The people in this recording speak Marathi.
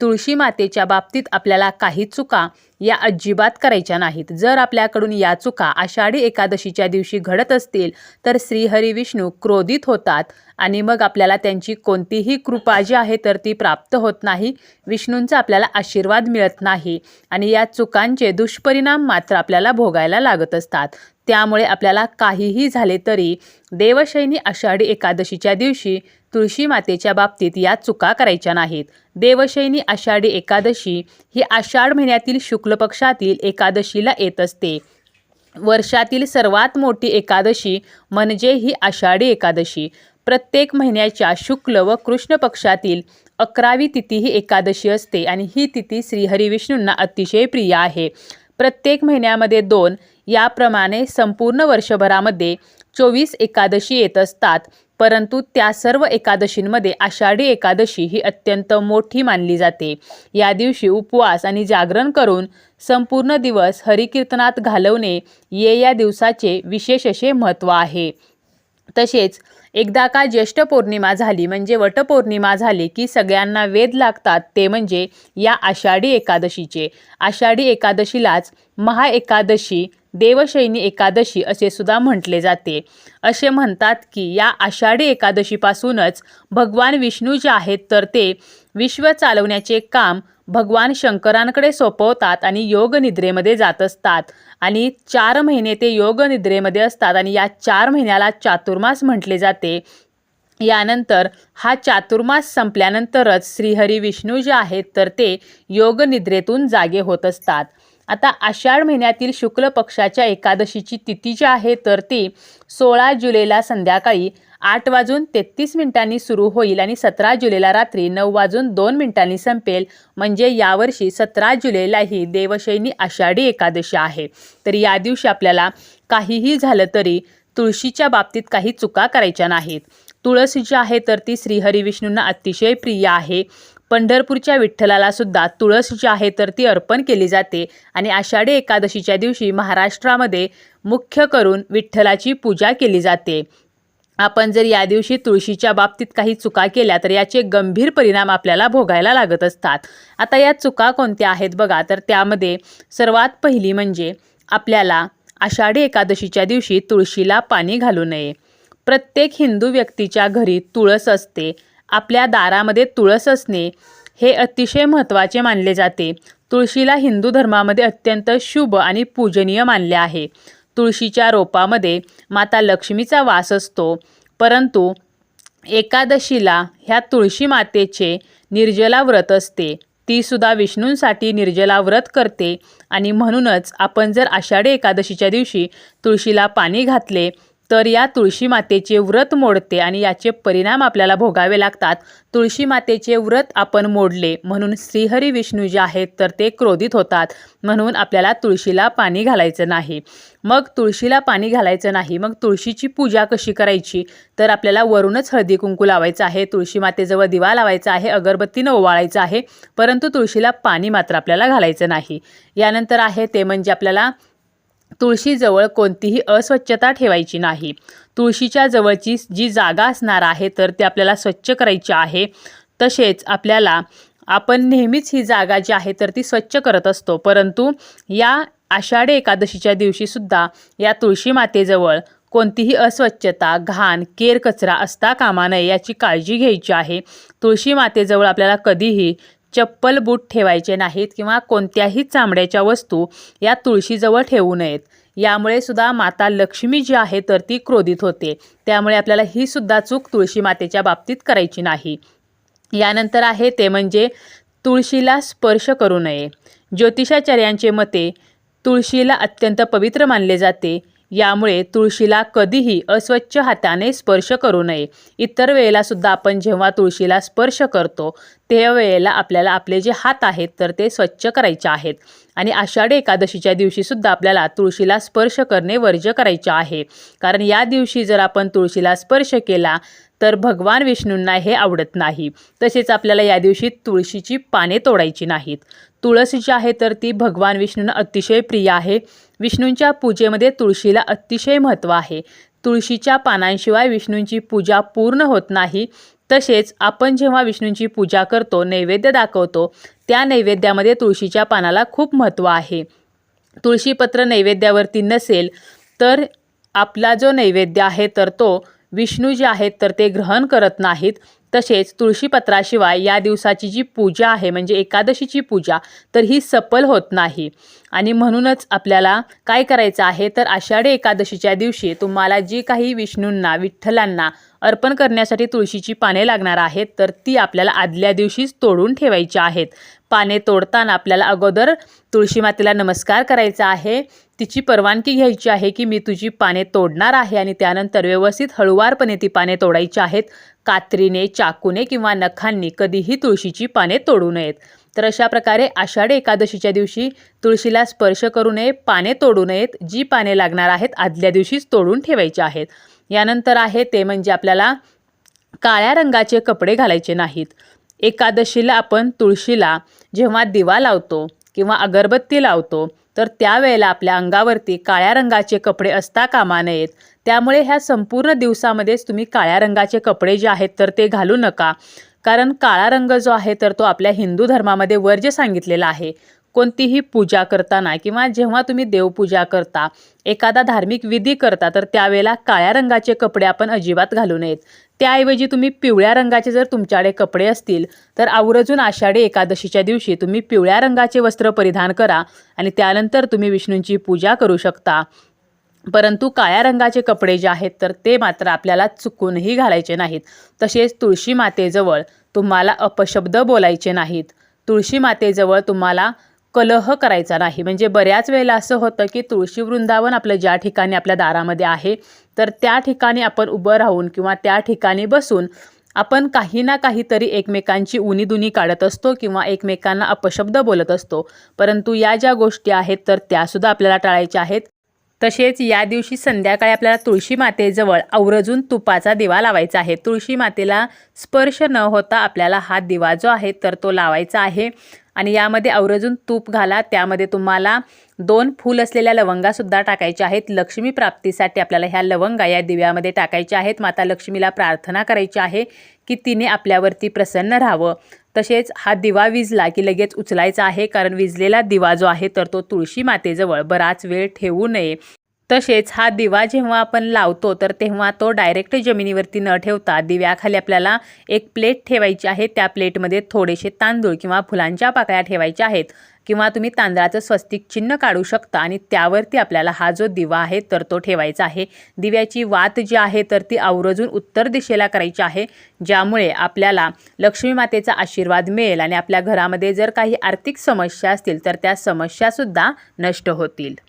तुळशी मातेच्या बाबतीत आपल्याला काही चुका या अजिबात करायच्या नाहीत. जर आपल्याकडून या चुका आषाढी एकादशीच्या दिवशी घडत असतील तर श्रीहरी विष्णू क्रोधित होतात आणि मग आपल्याला त्यांची कोणतीही कृपा जी आहे तर ती प्राप्त होत नाही. विष्णूंचा आपल्याला आशीर्वाद मिळत नाही आणि या चुकांचे दुष्परिणाम मात्र आपल्याला भोगायला लागत असतात. त्यामुळे आपल्याला काहीही झाले तरी देवशैनी आषाढी एकादशीच्या दिवशी तुळशी मातेच्या बाबतीत या चुका करायच्या नाहीत. देवशैनी आषाढी एकादशी ही आषाढ महिन्यातील शुक्ल पक्षातील एकादशीला येत असते. वर्षातील सर्वात मोठी एकादशी म्हणजे ही आषाढी एकादशी. प्रत्येक महिन्याच्या शुक्ल व कृष्ण पक्षातील अकरावी तिथी ही एकादशी असते आणि ही तिथी श्रीहरिविष्णूंना अतिशय प्रिय आहे. प्रत्येक महिन्यामध्ये दोन याप्रमाणे संपूर्ण वर्षभरामध्ये चोवीस एकादशी येत असतात. परंतु त्या सर्व एकादशींमध्ये आषाढी एकादशी ही अत्यंत मोठी मानली जाते. या दिवशी उपवास आणि जागरण करून संपूर्ण दिवस हरिकीर्तनात घालवणे ये या दिवसाचे विशेष असे महत्त्व आहे. तसेच एकदा का ज्येष्ठ पौर्णिमा झाली म्हणजे वटपौर्णिमा झाली की सगळ्यांना वेध लागतात ते म्हणजे या आषाढी एकादशीचे. आषाढी एकादशीलाच महाएकादशी देवशैनी एकादशी असे सुद्धा म्हटले जाते. असे म्हणतात की या आषाढी एकादशीपासूनच भगवान विष्णू जे आहेत तर ते विश्व चालवण्याचे काम भगवान शंकरांकडे सोपवतात आणि योग निद्रेमध्ये जात असतात. आणि चार महिने ते योग निद्रेमध्ये असतात आणि या चार महिन्याला चातुर्मास म्हटले जाते. यानंतर हा चातुर्मास संपल्यानंतरच श्रीहरी विष्णू जे आहेत तर ते योग निद्रेतून जागे होत असतात. आता आषाढ महिन्यातील शुक्ल पक्षाच्या एकादशीची तिथी जी आहे तर ती सोळा जुलैला संध्याकाळी आठ वाजून तेहतीस मिनिटांनी सुरू होईल आणि सतरा जुलैला रात्री नऊ वाजून दोन मिनिटांनी संपेल. म्हणजे यावर्षी सतरा जुलैला ही देवशैनी आषाढी एकादशी आहे. तर या दिवशी आपल्याला काहीही झालं तरी तुळशीच्या बाबतीत काही चुका करायच्या नाहीत. तुळस जी आहे तर ती श्रीहरी विष्णूंना अतिशय प्रिय आहे. पंढरपूरच्या विठ्ठलाला सुद्धा तुळस जी आहे तर ती अर्पण केली जाते. आणि आषाढी एकादशीच्या दिवशी महाराष्ट्रामध्ये मुख्य करून विठ्ठलाची पूजा केली जाते. आपण जर या दिवशी तुळशीच्या बाबतीत काही चुका केल्या तर याचे गंभीर परिणाम आपल्याला भोगायला लागत असतात. आता या चुका कोणत्या आहेत बघा तर त्यामध्ये सर्वात पहिली म्हणजे आपल्याला आषाढी एकादशीच्या दिवशी तुळशीला पाणी घालू नये. प्रत्येक हिंदू व्यक्तीच्या घरी तुळस असते. आपल्या दारामध्ये तुळस असणे हे अतिशय महत्त्वाचे मानले जाते. तुळशीला हिंदू धर्मामध्ये अत्यंत शुभ आणि पूजनीय मानले आहे. तुळशीच्या रोपामध्ये माता लक्ष्मीचा वास असतो परंतु एकादशीला ह्या तुळशी मातेचे निर्जला व्रत असते. तीसुद्धा विष्णूंसाठी निर्जला व्रत करते आणि म्हणूनच आपण जर आषाढी एकादशीच्या दिवशी तुळशीला पाणी घातले तर या तुळशी मातेचे व्रत मोडते आणि याचे परिणाम आपल्याला भोगावे लागतात. तुळशी मातेचे व्रत आपण मोडले म्हणून श्रीहरी विष्णू जे आहेत तर ते क्रोधित होतात. म्हणून आपल्याला तुळशीला पाणी घालायचं नाही. मग तुळशीला पाणी घालायचं नाही. मग तुळशीची पूजा कशी करायची? तर आपल्याला वरूनच हळदी कुंकू लावायचं आहे. तुळशी मातेजवळ दिवा लावायचा आहे. अगरबत्तीनं ओवाळायचं आहे. परंतु तुळशीला पाणी मात्र आपल्याला घालायचं नाही. यानंतर आहे ते म्हणजे आपल्याला तुळशीजवळ कोणतीही अस्वच्छता ठेवायची नाही. तुळशीच्या जवळची जी जागा असणार आहे तर ती आपल्याला स्वच्छ करायची आहे. तसेच आपल्याला आपण नेहमीच ही जागा जी आहे तर ती स्वच्छ करत असतो. परंतु या आषाढी एकादशीच्या दिवशीसुद्धा या तुळशी मातेजवळ कोणतीही अस्वच्छता घाण केर कचरा असता कामा नये याची काळजी घ्यायची आहे. तुळशी मातेजवळ आपल्याला कधीही चप्पल बूट ठेवायचे नाहीत किंवा कोणत्याही चामड्याच्या वस्तू या तुळशीजवळ ठेवू नयेत. यामुळे सुद्धा माता लक्ष्मी जी आहे तर ती क्रोधित होते. त्यामुळे आपल्याला ही सुद्धा चूक तुळशी मातेच्या बाबतीत करायची नाही. यानंतर आहे ते म्हणजे तुळशीला स्पर्श करू नये. ज्योतिषाचार्यांचे मते तुळशीला अत्यंत पवित्र मानले जाते. यामुळे तुळशीला कधीही अस्वच्छ हाताने स्पर्श करू नये. इतर वेळेला सुद्धा आपण जेव्हा तुळशीला स्पर्श करतो त्या वेळेला आपल्याला आपले जे हात आहेत तर ते स्वच्छ करायचे आहेत. आणि आषाढी एकादशीच्या दिवशीसुद्धा आपल्याला तुळशीला स्पर्श करणे वर्ज्य करायचे आहे. कारण या दिवशी जर आपण तुळशीला स्पर्श केला तर भगवान विष्णूंना हे आवडत नाही. तसेच आपल्याला या दिवशी तुळशीची पाने तोडायची नाहीत. तुळस जी आहे तर ती भगवान विष्णूंना अतिशय प्रिय आहे. विष्णूंच्या पूजेमध्ये तुळशीला अतिशय महत्त्व आहे. तुळशीच्या पानांशिवाय विष्णूंची पूजा पूर्ण होत नाही. तसेच आपण जेव्हा विष्णूंची पूजा करतो नैवेद्य दाखवतो त्या नैवेद्यामध्ये तुळशीच्या पानाला खूप महत्त्व आहे. तुळशीपत्र नैवेद्यावरती नसेल तर आपला जो नैवेद्य आहे तर तो विष्णू जे आहेत तर ते ग्रहण करत नाहीत. तसेच तुळशीपत्राशिवाय या दिवसाची जी पूजा आहे म्हणजे एकादशीची पूजा तर ही सफल होत नाही. आणि म्हणूनच आपल्याला काय करायचं आहे तर आषाढी एकादशीच्या दिवशी तुम्हाला जी काही विष्णूंना विठ्ठलांना अर्पण करण्यासाठी तुळशीची पाने लागणार आहेत तर ती आपल्याला आदल्या दिवशीच तोडून ठेवायची आहेत. पाने तोडताना आपल्याला अगोदर तुळशी मातेला नमस्कार करायचा आहे. तिची परवानगी घ्यायची आहे की मी तुझी पाने तोडणार आहे आणि त्यानंतर व्यवस्थित हळुवारपणे ती पाने तोडायची आहेत. कात्रीने चाकूने किंवा नखांनी कधीही तुळशीची पाने तोडू नयेत. तर अशा प्रकारे आषाढी एकादशीच्या दिवशी तुळशीला स्पर्श करू नये पाने तोडू नयेत. जी पाने लागणार आहेत आदल्या दिवशीच तोडून ठेवायची आहेत. यानंतर आहे ते म्हणजे आपल्याला काळ्या रंगाचे कपडे घालायचे नाहीत. एकादशीला आपण तुळशीला जेव्हा दिवा लावतो किंवा अगरबत्ती लावतो तर त्यावेळेला आपल्या अंगावरती काळ्या रंगाचे कपडे असता कामा नयेत. त्यामुळे ह्या संपूर्ण दिवसामध्येच तुम्ही काळ्या रंगाचे कपडे जे आहेत तर ते घालू नका. कारण काळा रंग जो आहे तर तो आपल्या हिंदू धर्मामध्ये वर्ज्य सांगितलेला आहे. कोणतीही पूजा करताना किंवा जेव्हा तुम्ही देवपूजा करता एखादा धार्मिक विधी करता तर त्यावेळेला काळ्या रंगाचे कपडे आपण अजिबात घालू नयेत. त्याऐवजी तुम्ही पिवळ्या रंगाचे जर तुमच्याकडे कपडे असतील तर आवर्जून आषाढी एकादशीच्या दिवशी तुम्ही पिवळ्या रंगाचे वस्त्र परिधान करा आणि त्यानंतर तुम्ही विष्णूंची पूजा करू शकता. परंतु काळ्या रंगाचे कपडे जे आहेत तर ते मात्र आपल्याला चुकूनही घालायचे नाहीत. तसेच तुळशी मातेजवळ तुम्हाला अपशब्द बोलायचे नाहीत. तुळशी मातेजवळ तुम्हाला कलह करायचा नाही. म्हणजे बऱ्याच वेळेला असं होतं की तुळशी वृंदावन आपलं ज्या ठिकाणी आपल्या दारामध्ये आहे तर त्या ठिकाणी आपण उभं राहून किंवा त्या ठिकाणी बसून आपण काही ना काहीतरी एकमेकांची उनीदुनी काढत असतो किंवा एकमेकांना अपशब्द बोलत असतो. परंतु या ज्या गोष्टी आहेत तर त्यासुद्धा आपल्याला टाळायच्या आहेत. तसेच या दिवशी संध्याकाळी आपल्याला तुळशी मातेजवळ आवर्जून तुपाचा दिवा लावायचा आहे. तुळशी मातेला स्पर्श न होता आपल्याला हा दिवा जो आहे तर तो लावायचा आहे. आणि यामध्ये आवर्जून तूप घाला. त्यामध्ये तुम्हाला दोन फूल असलेल्या लवंगासुद्धा टाकायच्या आहेत. लक्ष्मी प्राप्तीसाठी आपल्याला ह्या लवंगा या दिव्यामध्ये टाकायच्या आहेत. माता लक्ष्मीला प्रार्थना करायची आहे की तिने आपल्यावरती प्रसन्न राहावं. तसेच हा दिवा विजला की लगेच उचलायचा आहे. कारण विजलेला दिवा जो आहे तर तो तुळशी मातेजवळ बराच वेळ ठेवू नये. तसेच हा दिवा जेव्हा आपण लावतो तर तेव्हा तो डायरेक्ट जमिनीवरती न ठेवता दिव्याखाली आपल्याला एक प्लेट ठेवायची आहे. त्या प्लेटमध्ये थोडेसे तांदूळ किंवा फुलांच्या पाकळ्या ठेवायच्या आहेत किंवा तुम्ही तांदळाचं स्वस्तिक चिन्ह काढू शकता आणि त्यावरती आपल्याला हा जो दिवा आहे तर तो ठेवायचा आहे. दिव्याची वात जी आहे तर ती आवर्जून उत्तर दिशेला करायची आहे ज्यामुळे आपल्याला लक्ष्मी मातेचा आशीर्वाद मिळेल आणि आपल्या घरामध्ये जर काही आर्थिक समस्या असतील तर त्या समस्यासुद्धा नष्ट होतील.